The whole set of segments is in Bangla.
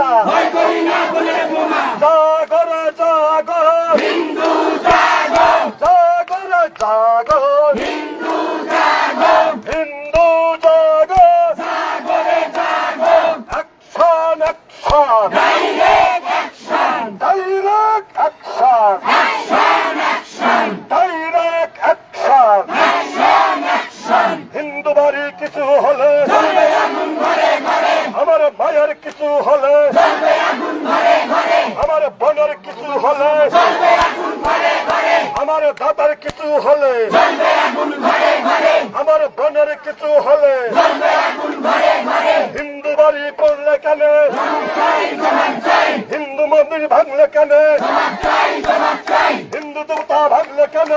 না ভয় করি না বলে বোমা। জাগর জাগর হিন্দু জাগো জাগর জাগর হিন্দু জাগো হিন্দু জাগর জাগরে জাগো action action direct action direct action action action direct action action action Hindu বাড়ি কিছু হলে চলবে আগুন ঘরে ঘরে আমার মায়ের কিছু হলে? আমার বোনের কিছু হলে? আমার দাদার কিছু হলে? আমার বোনের কিছু হলে? হিন্দু বাড়ি পড়লে কেন? হিন্দু মন্দির ভাঙলে কেন? হিন্দু দেবতা ভাঙলে কেন?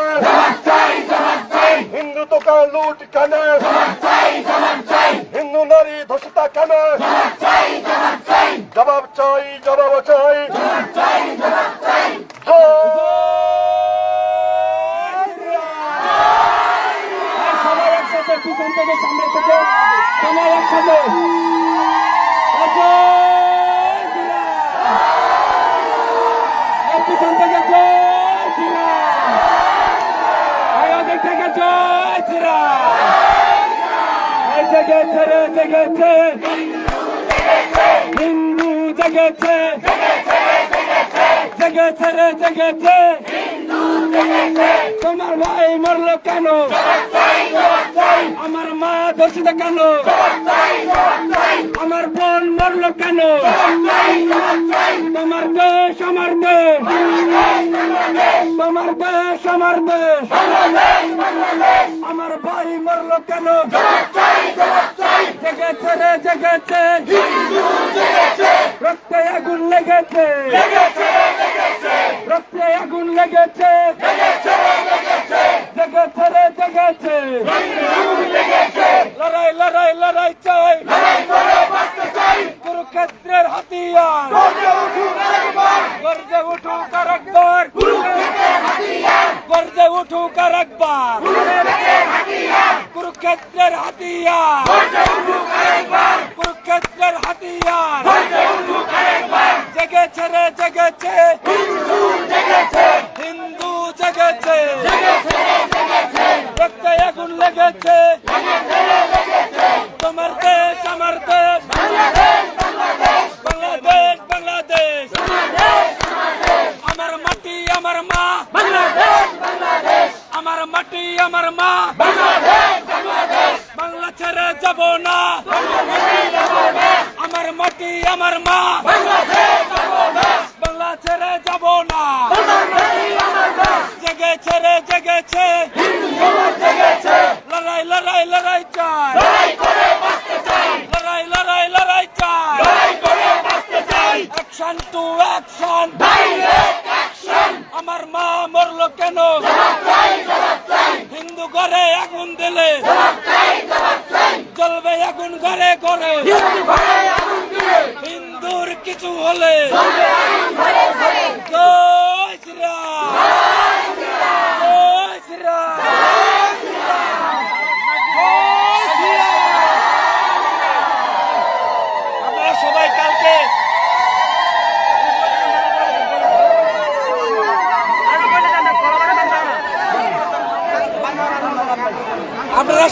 হিন্দু তোকা লুট কেন? হিন্দু নারী ধসিতা কেন জবাব চাই জবাব চাই জবাব চাই জবাব চাই। সবাই একসাথে পিছন থেকে সামনে থেকে সবাই একসাথে পিছন থেকে জয় শ্রীরাম আয়োদিক থেকে জয় শ্রীরাম এই জেগেছে রে জেগেছে হিন্দু জেগেছে। জেগেছে রে জেগেছে। তোমার ভাই মরলো কেন? আমার মা দোষিত কেন? আমার বোন মরলো কেন? তোমার দেশ আমার দেশ। তোমার দেশ আমার দেশ। আমার ভাই মরলো কেন? জেগেছে রে জেগেছে রক্তে আগুন লেগেছে। রক্তে আগুন লেগেছে। জেগেছে রে জেগেছে লড়াই লড়াই লড়াই চাই। কুরুক্ষেত্রের হাতিয়ার। গর্জে উঠুক আর একবার। গর্জে উঠুক আর একবার। কুরুক্ষেত্রের হাতিয়ার। কুরুক্ষেত্রের হাতিয়ার। জেগেছে রে, জেগেছে। হিন্দু জেগেছে। রক্তে আগুন লেগেছে। তোমার দেশ, আমার দেশ। বাংলাদেশ বাংলাদেশ। আমার মাটি, আমার মা। আমার মাটি, আমার মা। ছেড়ে যাব না। আমার মাটি, আমার মা। বাংলা ছেড়ে যাব না। জেগেছে রে জেগেছে লড়াই লড়াই লড়াই চাই। লড়াই লড়াই লড়াই চাই। অ্যাকশন টু অ্যাকশন আমার মা মরলো কেন হিন্দু ঘরে আগুন দিলে জ্বলবে আগুন ঘরে ঘরে। হিন্দুর কিছু হলে